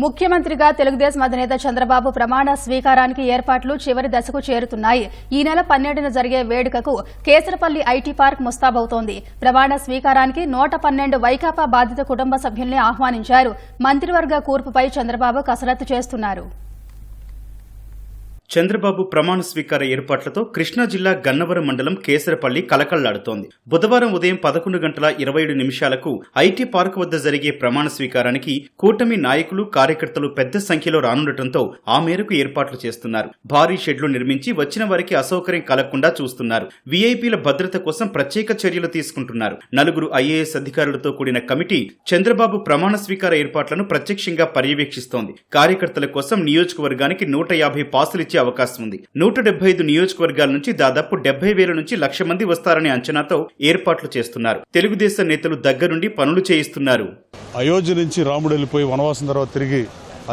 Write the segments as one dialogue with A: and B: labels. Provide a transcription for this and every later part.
A: ముఖ్యమంత్రిగా తెలుగుదేశం అధినేత చంద్రబాబు ప్రమాణ స్వీకారానికి ఏర్పాట్లు చివరి దశకు చేరుతున్నాయి. ఈ నెల పన్నెండున జరిగే వేడుకకు కేసరపల్లి ఐటీ పార్క్ ముస్తాబవుతోంది. ప్రమాణ స్వీకారానికి నూట పన్నెండు వైకాపా బాధిత కుటుంబ సభ్యుల్ని ఆహ్వానించారు. మంత్రివర్గ కూర్పుపై చంద్రబాబు కసరత్తు చేస్తున్నారు.
B: చంద్రబాబు ప్రమాణ స్వీకార ఏర్పాట్లతో కృష్ణా జిల్లా గన్నవరం మండలం కేసరపల్లి కలకళ్ళాడుతోంది బుధవారం ఉదయం పదకొండు గంటల ఇరవై ఏడు నిమిషాలకు ఐటీ పార్క్ వద్ద జరిగే ప్రమాణ స్వీకారానికి కూటమి నాయకులు కార్యకర్తలు పెద్ద సంఖ్యలో రానుండటంతో ఆ మేరకు ఏర్పాట్లు చేస్తున్నారు. భారీ షెడ్లు నిర్మించి వచ్చిన వారికి అసౌకర్యం కలగకుండా చూస్తున్నారు. వీఐపీల భద్రత కోసం ప్రత్యేక చర్యలు తీసుకుంటున్నారు. నలుగురు ఐఏఎస్ అధికారులతో కూడిన కమిటీ చంద్రబాబు ప్రమాణ స్వీకార ఏర్పాట్లను ప్రత్యక్షంగా పర్యవేక్షిస్తోంది. కార్యకర్తల కోసం నియోజకవర్గానికి నూట యాభై పాసులు ఇచ్చే అవకాశం ఉంది. నూట డెబ్బై ఐదు నియోజకవర్గాల నుంచి దాదాపు డెబ్బై వేల నుంచి లక్ష మంది వస్తారనే అంచనాతో ఏర్పాట్లు చేస్తున్నారు. తెలుగుదేశం నేతలు దగ్గరుండి పనులు చేయిస్తున్నారు.
C: అయోధ్య నుంచి రాముడు వెళ్ళిపోయి వనవాసం తర్వాత తిరిగి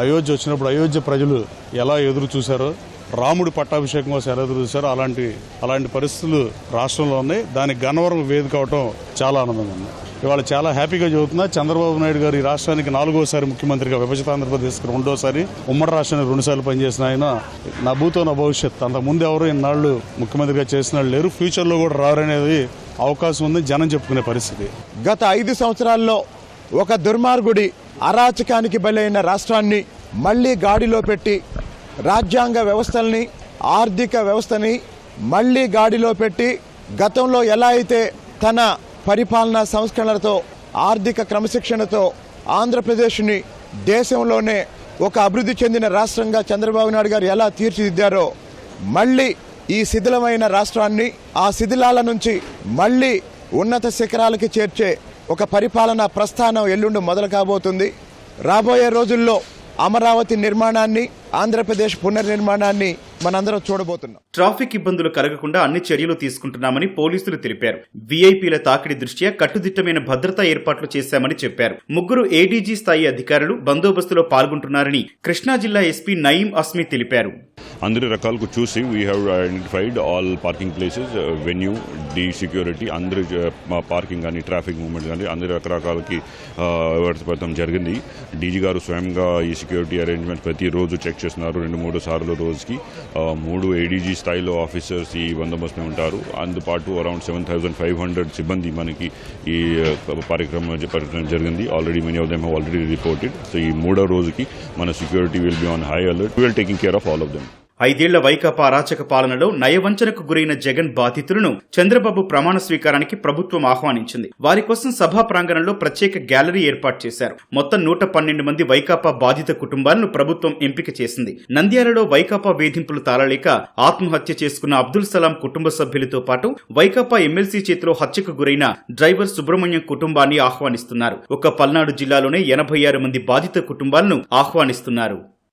C: అయోధ్య వచ్చినప్పుడు అయోధ్య ప్రజలు ఎలా ఎదురు చూశారో రాముడి పట్టాభిషేకం కోసం ఎలా ఎదురు చూశారో అలాంటి అలాంటి పరిస్థితులు రాష్ట్రంలో ఉన్నాయి. దానికి గన్నవరం వేదిక అవటం చాలా ఆనందంగా ఉంది. ఇవాళ చాలా హ్యాపీగా చెబుతున్నా చంద్రబాబు నాయుడు గారు ఈ రాష్ట్రానికి నాలుగోసారి ముఖ్యమంత్రిగా విభజిత ఆంధ్రప్రదేశ్కి రెండోసారి ఉమ్మడి రాష్ట్రానికి రెండుసార్లు పనిచేసిన ఆయన నా భూతో నా భవిష్యత్. అంతకుముందు ఎవరు ఇన్నాళ్ళు ముఖ్యమంత్రిగా చేసిన వాళ్ళు లేరు. ఫ్యూచర్లో కూడా రారనేది అవకాశం ఉంది. జనం చెప్పుకునే పరిస్థితి.
D: గత ఐదు సంవత్సరాల్లో ఒక దుర్మార్గుడి అరాచకానికి బలైన రాష్ట్రాన్ని మళ్ళీ గాడిలో పెట్టి రాజ్యాంగ వ్యవస్థల్ని ఆర్థిక వ్యవస్థని మళ్ళీ గాడిలో పెట్టి గతంలో ఎలా అయితే తన పరిపాలనా సంస్కరణలతో ఆర్థిక క్రమశిక్షణతో ఆంధ్రప్రదేశ్ని దేశంలోనే ఒక అభివృద్ధి చెందిన రాష్ట్రంగా చంద్రబాబు నాయుడు గారు ఎలా తీర్చిదిద్దారో మళ్ళీ ఈ శిథిలమైన రాష్ట్రాన్ని ఆ శిథిలాల నుంచి మళ్ళీ ఉన్నత శిఖరాలకి చేర్చే ఒక పరిపాలనా ప్రస్థానం ఎల్లుండి మొదలు కాబోతుంది. రాబోయే రోజుల్లో అమరావతి నిర్మాణాన్ని ఆంధ్రప్రదేశ్ పునర్నిర్మాణాన్ని మనందరం చూడబోతున్నాం.
B: ట్రాఫిక్ ఇబ్బందులు కలగకుండా అన్ని చర్యలు తీసుకుంటున్నామని పోలీసులు తెలిపారు. వీఐపీల తాకిడి దృష్ట్యా కట్టుదిట్టమైన భద్రతా ఏర్పాట్లు చేశామని చెప్పారు. ముగ్గురు ఏడీజీ స్థాయి అధికారులు బందోబస్తులో పాల్గొంటున్నారని కృష్ణా జిల్లా ఎస్పీ నయీం అస్మి తెలిపారు.
E: అందరి రకాలకు చూసి we have identified all parking places venue D security అందరి పార్కింగ్ కానీ ట్రాఫిక్ మూమెంట్ కానీ అందరి రకరకాలకి వ్యవస్థపడటం జరిగింది. డీజీ గారు స్వయంగా ఈ సెక్యూరిటీ అరేంజ్మెంట్ ప్రతిరోజు చెక్ చేస్తున్నారు. రెండు మూడు సార్లు రోజుకి. మూడు ఏడీజీ స్థాయిలో ఆఫీసర్స్ ఈ బందోబస్తు ఉంటారు. అందుపాటు around seven thousand five hundred సిబ్బంది మనకి ఈ ఆ, కార్యక్రమం పెట్టడం జరిగింది. Already many of them already reported so ఈ మూడో రోజుకి మన security will be on high alert will taking care of all of them
B: ఐదేళ్ళ వైకాపా అరాచక పాలనలో నయవంచనకు గురైన జగన్ బాధితులను చంద్రబాబు ప్రమాణ స్వీకారానికి ప్రభుత్వం ఆహ్వానించింది. వారి కోసం సభా ప్రాంగణంలో ప్రత్యేక గ్యాలరీ ఏర్పాటు చేశారు. మొత్తం నూట పన్నెండు మంది వైకాపా బాధిత కుటుంబాలను ప్రభుత్వం ఎంపిక చేసింది. నంద్యాలలో వైకాపా వేధింపులు తాళలేక ఆత్మహత్య చేసుకున్న అబ్దుల్ సలాం కుటుంబ సభ్యులతో పాటు వైకాపా ఎమ్మెల్సీ చేతిలో హత్యకు గురైన డ్రైవర్ సుబ్రహ్మణ్యం కుటుంబాన్ని ఆహ్వానిస్తున్నారు. ఒక పల్నాడు జిల్లాలోనే ఎనభై ఆరు మంది బాధిత కుటుంబాలను ఆహ్వానిస్తున్నారు.